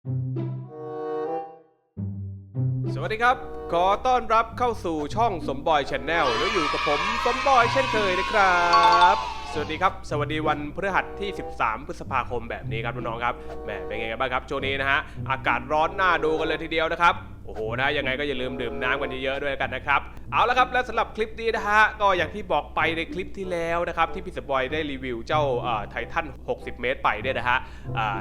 สวัสดีครับ ขอต้อนรับเข้าสู่ช่องสมบอยชาแนลแล้วอยู่กับผมสมบอยเช่นเคยนะครับ สวัสดีครับ สวัสดีวันพฤหัสที่ 13 พฤษภาคมแบบนี้ครับน้องๆครับแหมเป็นไงกันบ้างครับช่วงนี้นะฮะอากาศร้อนน่าดูกันเลยทีเดียวนะครับ อ้โหนะยังไงก็อย่าลืมดื่มน้ำกันเยอะๆด้วยกันนะครับเอาละครับและสำหรับคลิปนี้นะฮะก็อย่างที่บอกไปในคลิปที่แล้วนะครับที่พี่สปอยได้รีวิวเจ้าไททัน60 เมตร ไปเนี่ยนะฮะ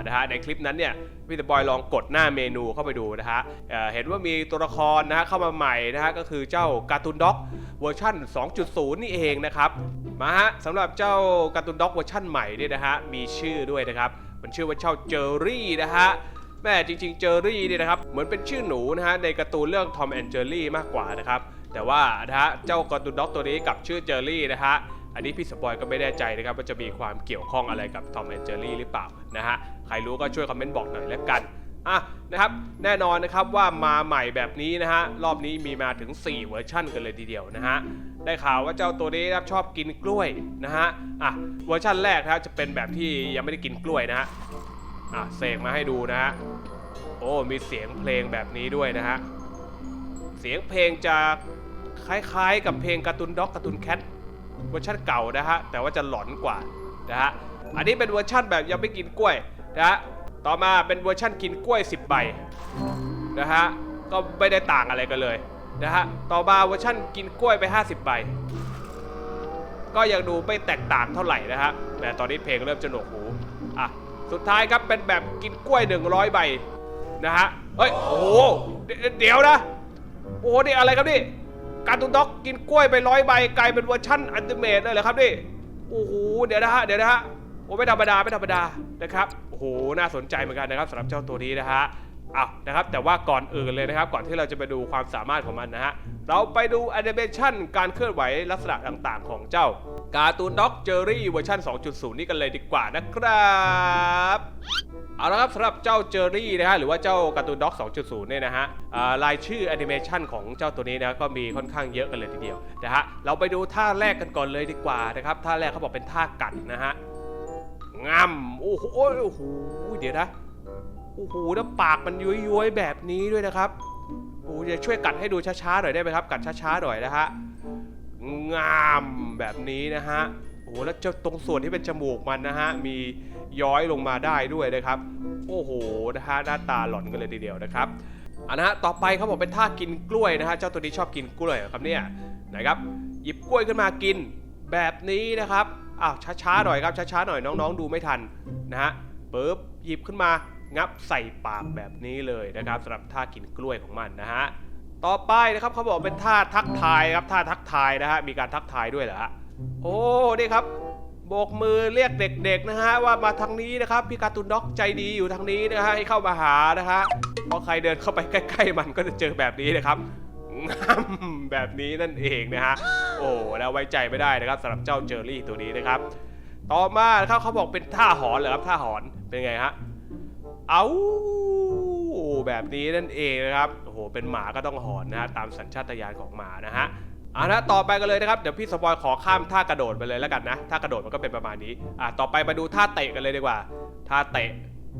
นะฮะในคลิปนั้นเนี่ยพี่สปอยลองกดหน้าเมนูเข้าไปดูนะฮะเอ่อเห็นว่ามีตัวละครนะฮะเข้ามาใหม่นะฮะก็คือเจ้าการ์ตูนด็อกเวอร์ชัน2.0 นี่เองนะครับมาฮะสำหรับเจ้าการ์ตูนด็อกเวอร์ชันใหม่เนี่ยนะฮะมีชื่อด้วยนะครับมันชื่อว่าเจ้าเจอรี่นะฮะ แม่จริงๆเจอรี่เนี่ยนะครับ เหมือนเป็นชื่อหนูนะฮะในการ์ตูนเรื่อง Tom and Jerry มากกว่านะครับแต่ว่านะฮะเจ้าการ์ตูนด็อกตัวนี้กับชื่อเจอรี่นะฮะอันนี้พี่สปอยก็ไม่แน่ใจนะครับว่าจะมีความเกี่ยวข้องอะไรกับ Tom and Jerry หรือเปล่านะฮะใครรู้ก็ช่วยคอมเมนต์บอกหน่อยแล้วกันอะนะครับแน่นอนนะครับว่ามาใหม่แบบนี้นะฮะรอบนี้มีมาถึง 4 เวอร์ชั่นกันเลยทีเดียวนะฮะได้ข่าวว่าเจ้าตัวนี้นะชอบกินกล้วยนะฮะอะเวอร์ชั่นแรกนะจะเป็นแบบที่ยังไม่ได้กินกล้วยนะฮะ อะเสกมาให้ดูนะฮะ โอ้ มีเสียงเพลงแบบนี้ด้วยนะฮะ เสียงเพลงจะคล้ายๆกับเพลงการ์ตูนด็อกการ์ตูนแคทเวอร์ชันเก่านะฮะ แต่ว่าจะหลอนกว่านะฮะ อันนี้เป็นเวอร์ชันแบบยังไม่กินกล้วยนะฮะ ต่อมาเป็นเวอร์ชันกินกล้วย 10 ใบนะฮะ ก็ไม่ได้ต่างอะไรกันเลยนะฮะ ต่อมาเวอร์ชันกินกล้วยไป 50 ใบ ก็ยังดูไม่แตกต่างเท่าไหร่นะฮะ แต่ตอนนี้เพลงเริ่มจะหนวกหู อะ สุดท้ายครับเป็นแบบกินกล้วย 100 ใบนะฮะเฮ้ยโอ้โหเดี๋ยวนะ โอ้โหนี่อะไรครับนี่ การตุนด็อกกินกล้วยไปร้อยใบกลายเป็นเวอร์ชั่นอันติเมตเลยเหรอครับนี่โอ้โหเดี๋ยวนะฮะเดี๋ยวนะฮะโอ้ไม่ธรรมดาไม่ธรรมดานะครับโอ้โหน่าสนใจเหมือนกันนะครับสำหรับเจ้าตัวนี้นะฮะ อ้าวนะครับแต่ว่าก่อนอื่นเลยนะครับ ก่อนที่เราจะไปดูความสามารถของมันนะฮะเราไปดูแอนิเมชันการเคลื่อนไหวลักษณะต่างๆ ของเจ้า การ์ตูนด็อกเจอรี่เวอร์ชัน2.0 นี่กันเลยดีกว่านะครับเอาละครับสำหรับเจ้าเจอรี่นะฮะหรือว่าเจ้าการ์ตูนด็อก 2.0 เนี่ยนะฮะอ่ารายชื่อแอนิเมชันของเจ้าตัวนี้นะก็มีค่อนข้างเยอะกันเลยทีเดียวนะฮะเราไปดูท่าแรกกันก่อนเลยดีกว่านะครับท่าแรกเขาบอกเป็นท่ากัดนะฮะงำโอ้โหโอ้โหเดี๋ยวนะ โอ้โหแล้วปากมันย้วยๆแบบนี้ด้วยนะครับโอ้จะช่วยกัดให้ดูช้าๆหน่อยได้ไหมครับ กัดช้าๆหน่อยนะฮะงามแบบนี้นะฮะโอ้โหแล้วเจ้าตรงส่วนที่เป็นจมูกมันนะฮะมีย้อยลงมาได้ด้วยนะครับ โอ้โหนะฮะหน้าตาหลอนกันเลยทีเดียวนะครับอันนะฮะต่อไปเขาบอกเป็นท่ากินกล้วยนะฮะเจ้าตัวนี้ชอบกินกล้วยครับเนี่ยนะครับ หยิบกล้วยขึ้นมากินแบบนี้นะครับอ้าวช้าๆหน่อยครับช้าๆหน่อยน้องๆ ดูไม่ทันนะฮะปึ๊บหยิบขึ้นมา งับใส่ปากแบบนี้เลยนะครับสำหรับท่ากินกล้วยของมันนะฮะต่อไปนะครับเขาบอกเป็นท่าทักทายครับท่าทักทายนะฮะมีการทักทายด้วยเหรอฮะโอ้นี่ครับโบกมือเรียกเด็กๆนะฮะว่ามาทางนี้นะครับพี่การ์ตูนด็อกใจดีอยู่ทางนี้นะฮะให้เข้ามาหานะฮะพอใครเดินเข้าไปใกล้ ๆ มันก็จะเจอแบบนี้นะครับงำแบบนี้นั่นเองนะฮะโอ้แล้วไว้ใจไม่ได้นะครับสำหรับเจ้าเจอรี่ตัวนี้นะครับ ต่อมานะครับเขาบอกเป็นท่าหอนเหรอครับท่าหอนเป็นไงฮะ เอาแบบนี้นั่นเองนะครับโอ้โหเป็นหมาก็ต้องหอนนะฮะตามสัญชาตญาณของหมานะฮะอะนะต่อไปกันเลยนะครับเดี๋ยวพี่สปอยขอข้ามท่ากระโดดไปเลยแล้วกันนะท่ากระโดดมันก็เป็นประมาณนี้อะต่อไปมาดูท่าเตะกันเลยดีกว่า ท่าเตะ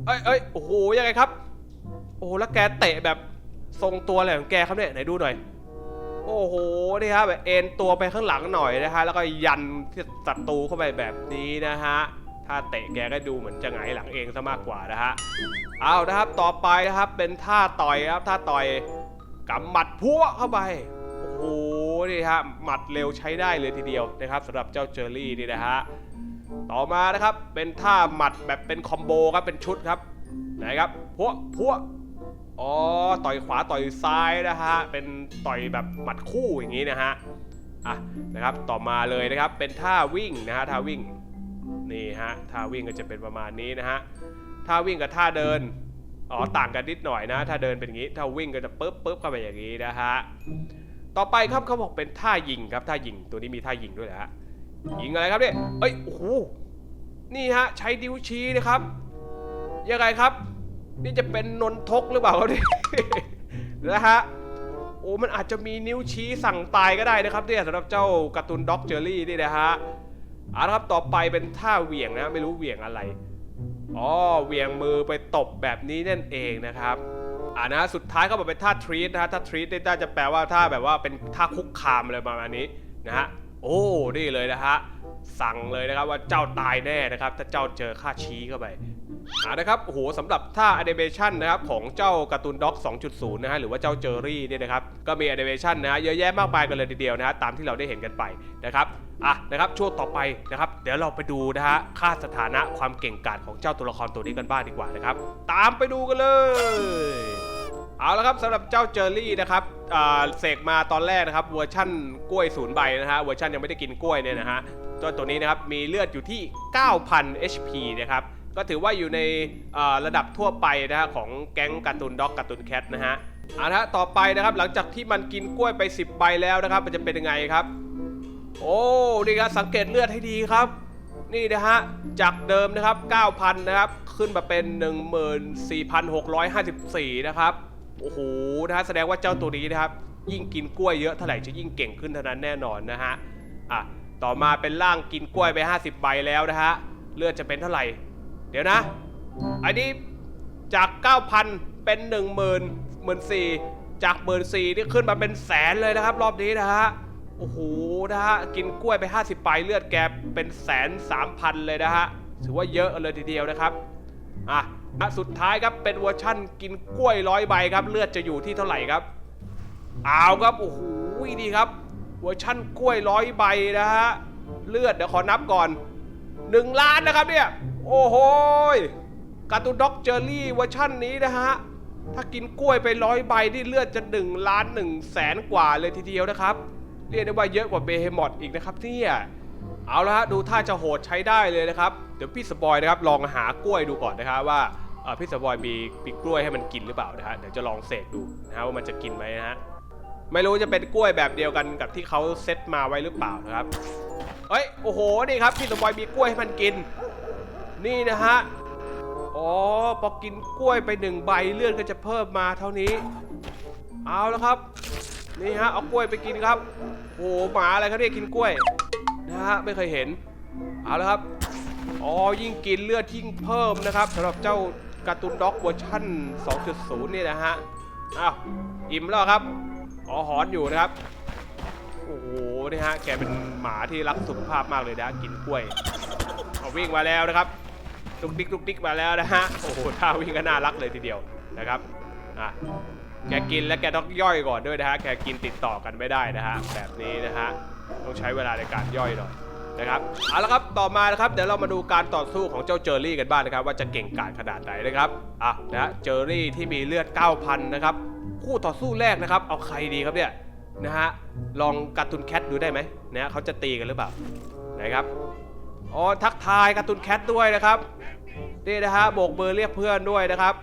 เอ้ยเอ้ยโอ้โหยังไงครับ โอ้โหแล้วแกเตะแบบทรงตัวอะไรของแกครับเนี่ยไหนดูหน่อย โอ้โหนี่ฮะแบบเอ็นตัวไปข้างหลังหน่อยนะฮะแล้วก็ยันศัตรูเข้าไปแบบนี้นะฮะ ท่าเตะแกก็ดูเหมือนจะหงายหลังเองซะมากกว่านะฮะเอานะครับต่อไปนะครับเป็นท่าต่อยครับท่าต่อยกำหมัดพัวเข้าไปโอ้โหนี่ฮะหมัดเร็วใช้ได้เลยทีเดียวนะครับสำหรับเจ้าเจอรี่นี่นะฮะต่อมานะครับเป็นท่าหมัดแบบเป็นคอมโบครับเป็นชุดครับไหนครับพัวพัวอ๋อต่อยขวาต่อยซ้ายนะฮะเป็นต่อยแบบหมัดคู่อย่างนี้นะฮะอะนะครับต่อมาเลยนะครับเป็นท่าวิ่งนะฮะท่าวิ่ง นี่ฮะท่าวิ่งก็จะเป็นประมาณนี้นะฮะท่าวิ่งกับท่าเดินอ๋อต่างกันนิดหน่อยนะ ถ้าเดินเป็นอย่างนี้ ถ้าวิ่งก็จะปึ๊บปึ๊บเข้าไปอย่างนี้นะฮะต่อไปครับเขาบอกเป็นท่ายิงครับท่ายิงตัวนี้มีท่ายิงด้วยเหรอฮะยิงอะไรครับเนี่ยเอ้ยโอ้โหนี่ฮะใช้ดิ้วชี้นะครับยังไงครับ นี่จะเป็นนนทกหรือเปล่าครับเนี่ยนะฮะโอ้มันอาจจะมีนิ้วชี้สั่งตายก็ได้นะครับเนี่ยสำหรับเจ้าการ์ตูนด็อกเจอรี่นี่นะฮะ เอาละครับต่อไปเป็นท่าเหวี่ยงนะไม่รู้เหวี่ยงอะไรอ๋อเหวี่ยงมือไปตบแบบนี้นั่นเองนะครับอ่านะสุดท้ายเขาบอกเป็นท่าทรีตนะฮะท่าทรีตนี่าจะแปลว่าท่าแบบว่าเป็นท่าคุกคามอะไรประมาณนี้นะฮะโอ้นี่เลยนะฮะสั่งเลยนะครับว่าเจ้าตายแน่นะครับถ้าเจ้าเจอข้าชี้เข้าไปอ่านะครับโอ้โหสำหรับท่าแอนิเมชันนะครับของเจ้าการ์ตูนด็อก 2.0 นะฮะหรือว่าเจ้าเจอรี่เนี่ยนะครับก็มีแอนิเมชันนะฮะเยอะแยะมากมายกันเลยทีเดียวนะฮะตามที่เราได้เห็นกันไปนะครับ อะนะครับช่วงต่อไปนะครับ เดี๋ยวเราไปดูนะฮะค่าสถานะความเก่งกาจของเจ้าตัวละครตัวนี้กันบ้างดีกว่านะครับ ตามไปดูกันเลย เอาละครับสำหรับเจ้าเจอรี่นะครับเสกมาตอนแรกนะครับเวอร์ชั่นกล้วยศูนย์ใบนะฮะเวอร์ชันยังไม่ได้กินกล้วยเนี่ยนะฮะตัวตัวนี้นะครับมีเลือดอยู่ที่ 9,000 HP นะครับก็ถือว่าอยู่ในระดับทั่วไปนะฮะของแก๊งการ์ตูนด็อกการ์ตูนแคทนะฮะเอาละฮะต่อไปนะครับหลังจากที่มันกินกล้วยไป 10 ใบแล้วนะครับ มันจะเป็นยังไงครับ โอ้นี่ครับสังเกตเลือดให้ดีครับ นี่นะฮะจากเดิมนะครับ 9,000 นะครับ ขึ้นมาเป็น 14,654 นะครับโอ้โหนะฮะแสดงว่าเจ้าตัวนี้นะครับ ยิ่งกินกล้วยเยอะเท่าไหร่จะยิ่งเก่งขึ้นเท่านั้นแน่นอนนะฮะอะต่อมาเป็นร่างกินกล้วยไป 50 ใบแล้วนะฮะเลือดจะเป็นเท่าไหร่ เดี๋ยวนะ อันนี้จาก 9,000 เป็น 1 0 0 0 0 1 4จาก 1 4 0 0นี่ขึ้นมาเป็นแสนเลยนะครับ รอบนี้นะฮะ โอ้โหนะฮะกินกล้วยไป 50ใบเลือดแกเป็นแสนสามพันเลยนะฮะถือว่าเยอะเลยทีเดียวนะครับอะอะสุดท้ายครับเป็นเวอร์ชั่นกินกล้วยร้อยใบครับ เลือดจะอยู่ที่เท่าไหร่ครับเอาครับโอ้โหดีครับเวอร์ชั่นกล้วยร้อยใบนะฮะเลือดเดี๋ยวขอนับก่อน 1 ล้านนะครับเนี่ยโอ้โหการ์ตูนด็อกเจอรี่เวอร์ชั่นนี้นะฮะถ้ากินกล้วยไปร้อยใบนี่เลือดจะ1ล้าน1แสนกว่าเลยทีเดียวนะครับ เรียกได้ว่าเยอะกว่าเบเฮมอดอีกนะครับเนี่ยเอาละฮะดูท่าจะโหดใช้ได้เลยนะครับเดี๋ยวพี่สปอยนะครับลองหากล้วยดูก่อนนะครับว่าพี่สปอยมีมีกล้วยให้มันกินหรือเปล่านะฮะเดี๋ยวจะลองเสกดูนะฮะว่ามันจะกินไหมนะฮะไม่รู้จะเป็นกล้วยแบบเดียวกันกับที่เขาเซตมาไว้หรือเปล่านะครับเอ้ยโอ้โหนี่ครับพี่สปอยมีกล้วยให้มันกิน นี่นะฮะอ๋อพอกินกล้วยไปหนึ่งใบเลือดก็จะเพิ่มมาเท่านี้ เอาแล้วครับ นี่ฮะเอากล้วยไปกินครับโอ้โหหมาอะไรเขาเรียกกินกล้วยนะฮะไม่เคยเห็นเอาแล้วครับอ๋อยิ่งกินเลือดยิ่งเพิ่มนะครับสำหรับเจ้าการ์ตูนด็อกเวอร์ชั่น 2.0 นี่นะฮะอ้าวอิ่มแล้วครับอ๋อหอนอยู่นะครับโอ้โหนี่ฮะแกเป็นหมาที่รักสุขภาพมากเลยนะกินกล้วยเอาวิ่งมาแล้วนะครับลุกดิกลุกดิกมาแล้วนะฮะโอ้โหท่าวิ่งก็น่ารักเลยทีเดียวนะครับอะ แกกินและแกต้องย่อยก่อนด้วยนะฮะ แกกินติดต่อกันไม่ได้นะฮะ แบบนี้นะฮะ ต้องใช้เวลาในการย่อยหน่อยนะครับ เอาละครับ ต่อมานะครับ เดี๋ยวเรามาดูการต่อสู้ของเจ้าเจอรี่กันบ้างนะครับ ว่าจะเก่งกาจขนาดไหนนะครับ อะนะฮะ เจอรี่ที่มีเลือด 9,000 นะครับ คู่ต่อสู้แรกนะครับ เอาใครดีครับเนี่ยนะฮะ ลองการ์ตูนแคทดูได้ไหมนะเขาจะตีกันหรือเปล่าไหนครับ อ๋อ ทักทายการ์ตูนแคทด้วยนะครับ นี่นะฮะ โบกมือเรียกเพื่อนด้วยนะครับ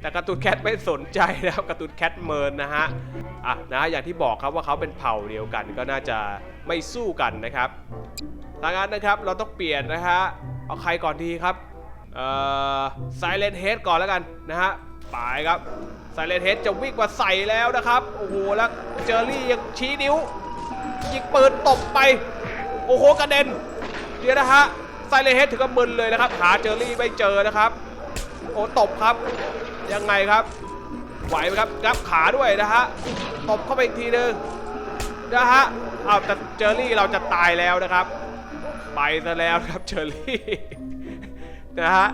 แต่กร์ตูนแคทไม่สนใจนะครับกร์ตูนแคทเมินนะฮะอะนะอย่างที่บอกครับว่าเขาเป็นเผ่าเดียวกัน ก็น่าจะไม่สู้กันนะครับดังนั้นนะครับเราต้องเปลี่ยนนะฮะเอาใครก่อนดีครับเอ่อไซเลนเฮดก่อนแล้วกันนะฮะไปครับไซเลนเฮดจะวิ่งมาใส่แล้วนะครับโอ้โหแล้วเจอรี่ยังชี้นิ้วยิงปืนตบไปโอ้โหกระเด็นเดี๋ยวนะฮะไซเลนเฮดถึงกับมึนเลยนะครับหาเจอรี่ไม่เจอนะครับ โอ้ตบครับ ยังไงครับ ไหวไหมครับงับขาด้วยนะฮะตบเข้าไปอีกทีหนึงนะฮะเอาแต่เจอรี่เราจะตายแล้วนะครับ ไปซะแล้วครับเจอรี่นะฮะ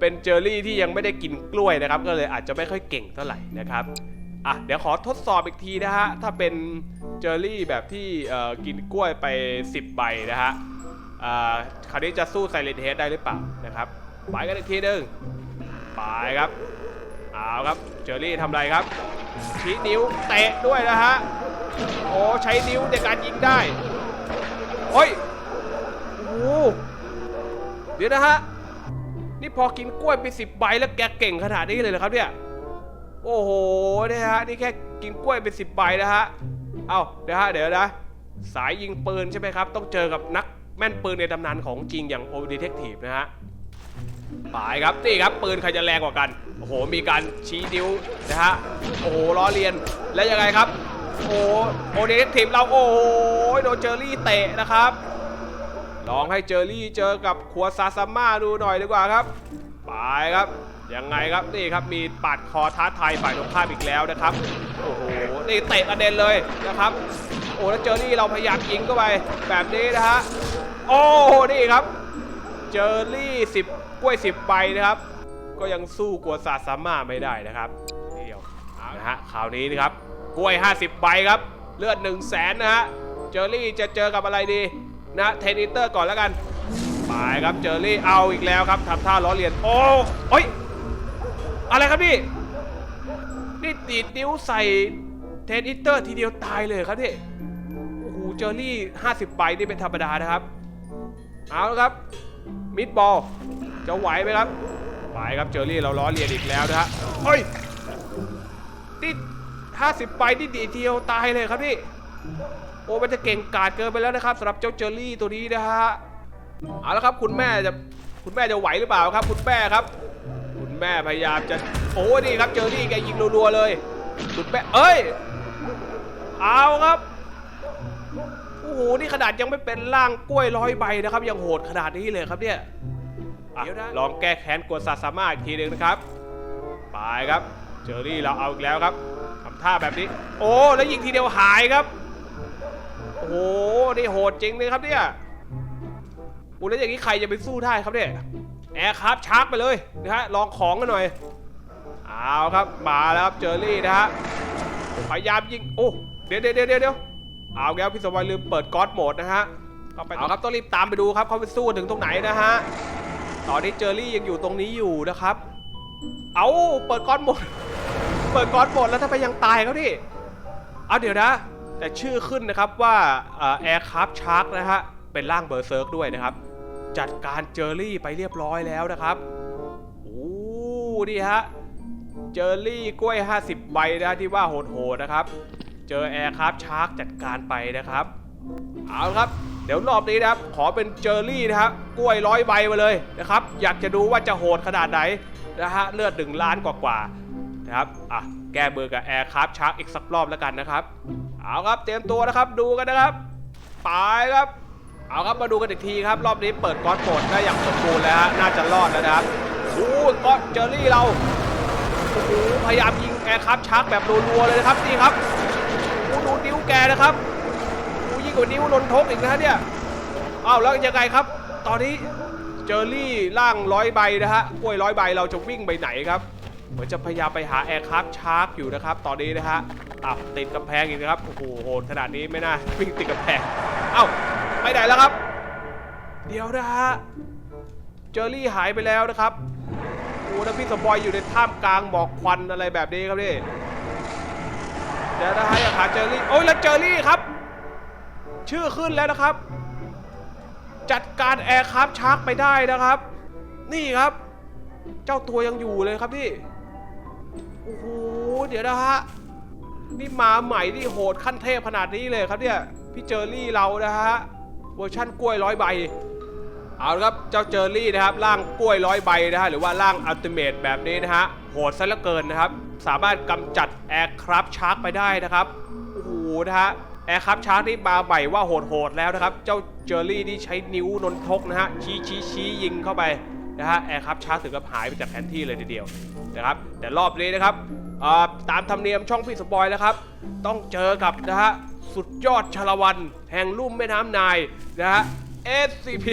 เป็นเจอรี่ที่ยังไม่ได้กินกล้วยนะครับ ก็เลยอาจจะไม่ค่อยเก่งเท่าไหร่นะครับอะเดี๋ยวขอทดสอบอีกทีนะฮะถ้าเป็นเจอรี่แบบที่กินกล้วยไป 10 ใบนะฮะคราวนี้จะสู้ไซเลนเฮดได้หรือเปล่านะครับไปกันอีกทีหนึ่ง ไปครับเอาครับเจอรี่ทำไรครับชี้นิ้วเตะด้วยนะฮะโอ้ใช้นิ้วในการยิงได้โอ้ยโอ้เดี๋ยวนะฮะนี่พอกินกล้วยไปสิบใบแล้วแกเก่งขนาดนี้เลยเหรอครับเนี่ยโอ้โหเนี่ยฮะนี่แค่กินกล้วยไปสิบใบนะฮะเอ้าเดี๋ยวฮะเดี๋ยวนะสายยิงปืนใช่ไหมครับ ต้องเจอกับนักแม่นปืนในตำนานของจริงอย่างโอเดเทคทีฟนะฮะ ปายครับนี่ครับปืนใครจะแรงกว่ากัน โอ้โห มีการชี้นิ้วนะฮะ โอ้โหล้อเลียน แล้วยังไงครับ โอ้โหโอเดนทีมเราโอ้โหโดนเจอรี่เตะนะครับ ลองให้เจอรี่เจอกับครัวซาซาม่าดูหน่อยดีกว่าครับไปครับ ยังไงครับนี่ครับมีปาดคอท้าทายฝ่ายตรงข้ามอีกแล้วนะครับ โอ้โห นี่เตะกระเด็นเลยนะครับ โอ้แล้วเจอรี่เราพยายามยิงเข้าไปแบบนี้นะฮะ โอ้ นี่ครับ เจอรี่สิบ ล้วยสิบใบนะครับ ก็ยังสู้กัวซาซาม่าไม่ได้นะครับนี่เดียวนะฮะคราวนี้นะครับกล้วย 50ใบครับ เลือด1 0 0 0 0แสนนะฮะเจอรี่จะเจอกับอะไรดีนะเทนนิเตอร์ก่อนแล้วกันไปครับเจอรี่เอาอีกแล้วครับทำท่าล้อเลียนโอ้โอ้ยอะไรครับนี่นี่ตีดนิ้วใส่เทนนิเตอร์ทีเดียวตายเลยครับนี่โอ้โหเจอรี่ 50ใบนี่เป็นธรรมดานะครับ เอาละครับ มิดบอลจะไหวไหมครับไปครับเจอรี่เราล้อเลียนอีกแล้วนะฮะเฮ้ยนี่ห้าสิบใบนี่ดีเดียวตายเลยครับนี่โอ้มันจะเก่งกาจเกินไปแล้วนะครับสำหรับเจ้าเจอรี่ตัวนี้นะฮะเอาละครับคุณแม่จะคุณแม่จะไหวหรือเปล่าครับ คุณแม่ครับ คุณแม่พยายามจะโอ้นี่ครับเจอรี่แกยิงรัวๆเลย คุณแม่เอ้ยเอาครับ โอ้โห นี่ขนาดยังไม่เป็นร่างกล้วยร้อยใบนะครับ ยังโหดขนาดนี้เลยครับเนี่ยอะลองแก้แค้นกวนซาซาม่าอีกทีหนึ่งนะครับ ไปครับ เจอรี่เราเอาอีกแล้วครับทำท่าแบบนี้ โอ้ แล้วยิงทีเดียวหายครับ โอ้โห นี่โหดจริงเลยครับเนี่ยโอ้แล้วอย่างนี้ใครจะไปสู้ได้ครับเนี่ย แอร์ครับชาร์จไปเลยนะฮะ ลองของกันหน่อย เอาครับ มาแล้วครับ เจอรี่นะฮะ พยายามยิง โอ้ เดี๋ยวเดี๋ยวเดี๋ยว เดี๋ยวเอาแล้วพี่สวายลืมเปิดก๊อตโหมดนะฮะเอาครับต้องรีบตามไปดูครับเขาไปสู้ถึงตรงไหนนะฮะตอนนี้เจอรี่ยังอยู่ตรงนี้อยู่นะครับ เอาเปิดก๊อตโหมด เปิดก๊อตโหมดแล้วถ้าไปยังตายเขาดิเอาเดี๋ยวนะ แต่ชื่อขึ้นนะครับว่าแอร์คราฟชาร์กนะฮะเป็นร่างเบอร์เซิร์กด้วยนะครับ จัดการเจอรี่ไปเรียบร้อยแล้วนะครับโอ้ดีฮะเจอรี่กล้วย 50 ใบนะที่ว่าโหดๆนะครับ เจอแอร์คราฟชาร์กจัดการไปนะครับ เอาละครับ เดี๋ยวรอบนี้นะครับ ขอเป็นเจอรี่นะครับ กล้วยร้อยใบมาเลยนะครับ อยากจะดูว่าจะโหดขนาดไหนนะฮะ เลือดหนึ่งล้านกว่าๆนะครับ อะ แก้มือกับแอร์คราฟชาร์กอีกสักรอบแล้วกันนะครับ เอาครับ เตรียมตัวนะครับ ดูกันนะครับ ไปครับ เอาครับ มาดูกันอีกทีครับ รอบนี้เปิดก้อนโหดได้อย่างสมบูรณ์แล้วฮะ น่าจะรอดแล้วนะครับโอ้ก้อนเจอรี่เรา โอ้โห พยายามยิงแอร์ครับชาร์กแบบรัวๆเลยนะครับ นี่ครับ กนะครับยิ่งกว่านิ้วนนทกอีกนะเนี่ยอ้าวแล้วยังไงครับ ตอนนี้เจอรี่ร่างร้อยใบนะฮะกล้วยร้อยใบเราจะวิ่งไปไหนครับเหมือนจะพยายามไปหาแอร์ครับชาร์กอยู่นะครับ ตอนนี้นะฮะอ้าวติดกำแพงอีกนะครับโอ้โหโหดขนาดนี้ไม่น่าวิ่งติดกำแพงเอ้าไปไหนแล้วครับ เดี๋ยวนะฮะเจอรี่หายไปแล้วนะครับโอ้แล้วพี่สปอยอยู่ในท่ามกลางหมอกควันอะไรแบบนี้ครับนี่ เดี๋ยวนะฮะอยากหาเจอรี่โอ้ยแล้วเจอรี่ครับ ชื่อขึ้นแล้วนะครับ จัดการแอร์คราฟชาร์กไปได้นะครับ นี่ครับ เจ้าตัวยังอยู่เลยครับพี่โอ้โหเดี๋ยวนะฮะนี่มาใหม่นี่โหดขั้นเทพขนาดนี้เลยครับเนี่ยพี่เจอรี่เรานะฮะเวอร์ชั่นกล้วยร้อยใบ เอาละครับเจ้าเจอรี่นะครับร่างกล้วยร้อยใบนะฮะหรือว่าร่างอัลติเมทแบบนี้นะฮะโหดซะเหลือเกินนะครับ สามารถกำจัดแอร์คราฟชาร์กไปได้นะครับโอ้โหนะฮะแอร์คราฟชาร์กนี่มาใหม่ว่าโหดๆแล้วนะครับ เจ้าเจอรี่นี่ใช้นิ้วนนทกนะฮะชี้ชี้ชี้ยิงเข้าไปนะฮะแอร์คราฟชาร์กถึงกับหายไปจากแผนที่เลยทีเดียวนะครับ แต่รอบนี้นะครับตามธรรมเนียมช่องพี่สปอยแล้วครับ ต้องเจอกับนะฮะสุดยอดชาละวัน แห่งลุ่มแม่น้ำนายนะฮะ SCP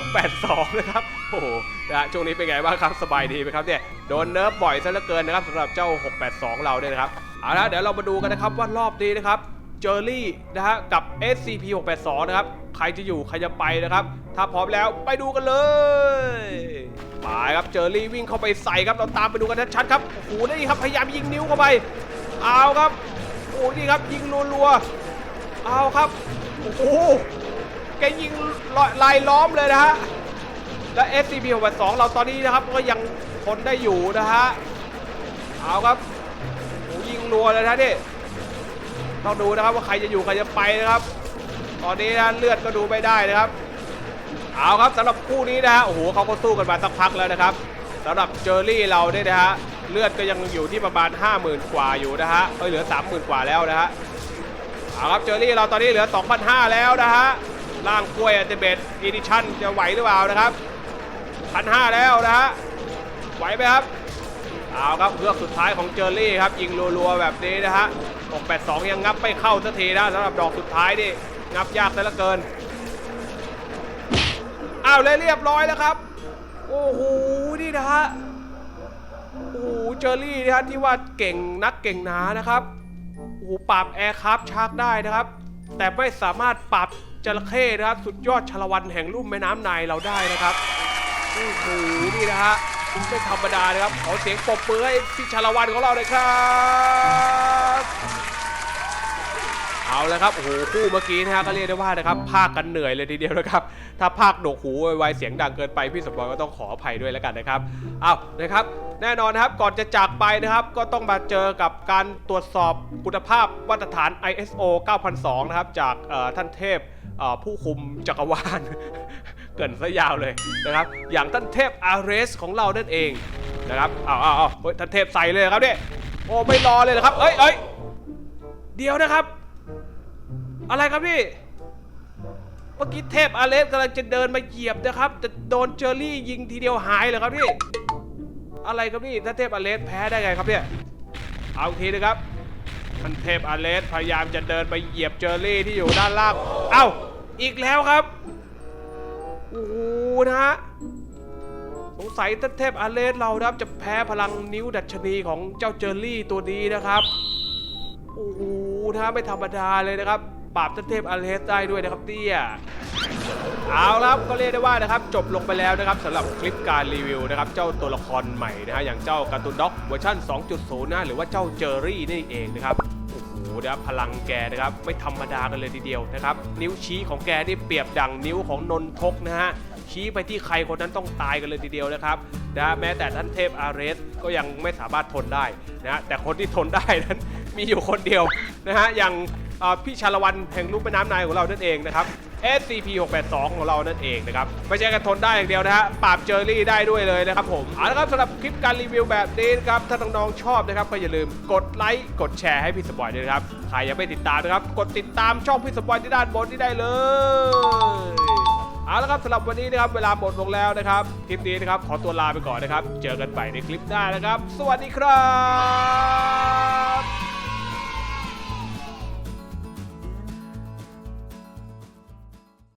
682 นะครับ โอ้โหนะฮะช่วงนี้เป็นไงบ้างครับ สบายดีไหมครับเนี่ย โดนเนิร์ฟบ่อยซะเหลือเกินนะครับสำหรับเจ้า 682 เราเนี่ยนะครับ เอาละเดี๋ยวเรามาดูกันนะครับว่ารอบนี้นะครับเจอรี่นะฮะกับ SCP 682 นะครับ ใครจะอยู่ใครจะไปนะครับ ถ้าพร้อมแล้วไปดูกันเลยไปครับเจอรี่วิ่งเข้าไปใส่ครับ เราตามไปดูกันชัดๆครับ โอ้โหนี่ครับพยายามยิงนิ้วเข้าไป เอาครับ โอ้นี่ครับยิงรัวๆ เอาครับ โอ้โห แกยิงลายล้อมเลยนะฮะ และ SCP 682เราตอนนี้นะครับก็ยังทนได้อยู่นะฮะ เอาครับโอ้ยิงรัวเลยนะนี่ต้องดูนะครับว่าใครจะอยู่ใครจะไปนะครับ ตอนนี้นะเลือดก็ดูไม่ได้นะครับ เอาครับสำหรับคู่นี้นะฮะ โอ้โหเขาก็สู้กันมาสักพักแล้วนะครับสำหรับเจอรี่เราเนี่ยนะฮะ เลือดก็ยังอยู่ที่ประมาณ 50,000 กว่าอยู่นะฮะเอ้ยเหลือ 30,000 กว่าแล้วนะฮะ เอาครับเจอรี่เราตอนนี้เหลือ 2,500 แล้วนะฮะ ร่างกล้วยอันเดเบตอีดิชั่นจะไหวหรือเปล่านะครับพันห้าแล้วนะฮะไหวไหมครับเอาครับเลือกสุดท้ายของเจอรี่ครับยิงรัวๆแบบนี้นะฮะ682 ยังงับไม่เข้าสักทีนะสำหรับดอกสุดท้ายนี่งับยากซะเหลือเกินอ้าวเลยเรียบร้อยแล้วครับ โอ้โหนี่นะฮะโอ้โหเจอรี่นะฮะที่ว่าเก่งนักเก่งหนานะครับโอ้โหปราบแอร์คราฟชาร์กได้นะครับ แต่ไม่สามารถปราบ จระเข้นะครับ สุดยอดชลวันแห่งลุ่มแม่น้ำไนายเราได้นะครับโอ้โหนี่นะฮะไม่ธรรมดานะครับขอเสียงปรบมือให้พี่ชลวันของเราเลยครับ เอาละครับโอ้โหคู่เมื่อกี้นะฮะก็เรียกได้ว่านะครับภาคกันเหนื่อยเลยทีเดียวนะครับ ถ้าภาคโดกหูไวๆเสียงดังเกินไปพี่สมบอยก็ต้องขออภัยด้วยแล้วกันนะครับเอานะครับ แน่นอนนะครับก่อนจะจากไปนะครับ ก็ต้องมาเจอกับการตรวจสอบคุณภาพมาตรฐาน ISO 9002 นะครับ จากท่านเทพผู้คุมจักรวาลเกินซะยาวเลยนะครับ อย่างท่านเทพอาร์เรสของเรานั่นเองนะครับเอาเอาเอาท่านเทพใส่เลยครับเนี่ยโอ้ไม่รอเลยนะครับเอ้ยเอ้ยเดี๋ยวนะครับ อะไรครับพี่ เมื่อกี้เทพอาเรสกำลังจะเดินมาเหยียบนะครับแต่โดนเจอรี่ยิงทีเดียวหายเลยครับพี่ อะไรครับพี่ท่าเทพอาเรสแพ้ได้ไงครับเนี่ย เอาอีกทีนะครับท่านเทพอาเรสพยายามจะเดินไปเหยียบเจอรี่ที่อยู่ด้านล่าง เอ้า อีกแล้วครับ โอ้โหนะฮะ สงสัยท่านเทพอาเรสเรานะครับจะแพ้พลังนิ้วดัชนีของเจ้าเจอรี่ตัวนี้นะครับ โอ้โหนะไม่ธรรมดาเลยนะครับ ปราบท่านเทพอาร์เรสได้ด้วยนะครับเนี่ยเอาละครับก็เรียกได้ว่านะครับจบลงไปแล้วนะครับสำหรับคลิปการรีวิวนะครับเจ้าตัวละครใหม่นะฮะอย่างเจ้าการ์ตูนด็อกเวอร์ชัน2.0นะหรือว่าเจ้าเจอรี่นี่เองนะครับโอ้โหนะครับพลังแกนะครับไม่ธรรมดากันเลยทีเดียวนะครับนิ้วชี้ของแกนี่เปรียบดังนิ้วของนนทกนะฮะชี้ไปที่ใครคนนั้นต้องตายกันเลยทีเดียวนะครับนะแม้แต่ท่านเทพอาร์เรสก็ยังไม่สามารถทนได้นะฮะแต่คนที่ทนได้นั้น มีอยู่คนเดียวนะฮะอย่างพี่ชาละวันแห่งลูกแม่น้ำนายของเรานั่นเองนะครับ SCP 682ของเรานั่นเองนะครับ ไม่ใช่แค่ทนได้อย่างเดียวนะฮะ ปราบเจอรี่ได้ด้วยเลยนะครับผม เอาละครับสำหรับคลิปการรีวิวแบบนี้นะครับ ถ้าน้องๆชอบนะครับ ก็อย่าลืมกดไลค์ กดแชร์ให้พี่สปอยด้วยนะครับ ใครยังไม่ติดตามนะครับ กดติดตามช่องพี่สปอยที่ด้านบนที่ได้เลย เอาละครับสำหรับวันนี้นะครับ เวลาหมดลงแล้วนะครับ คลิปนี้นะครับ ขอตัวลาไปก่อนนะครับ เจอกันใหม่ในคลิปหน้านะครับ สวัสดีครับ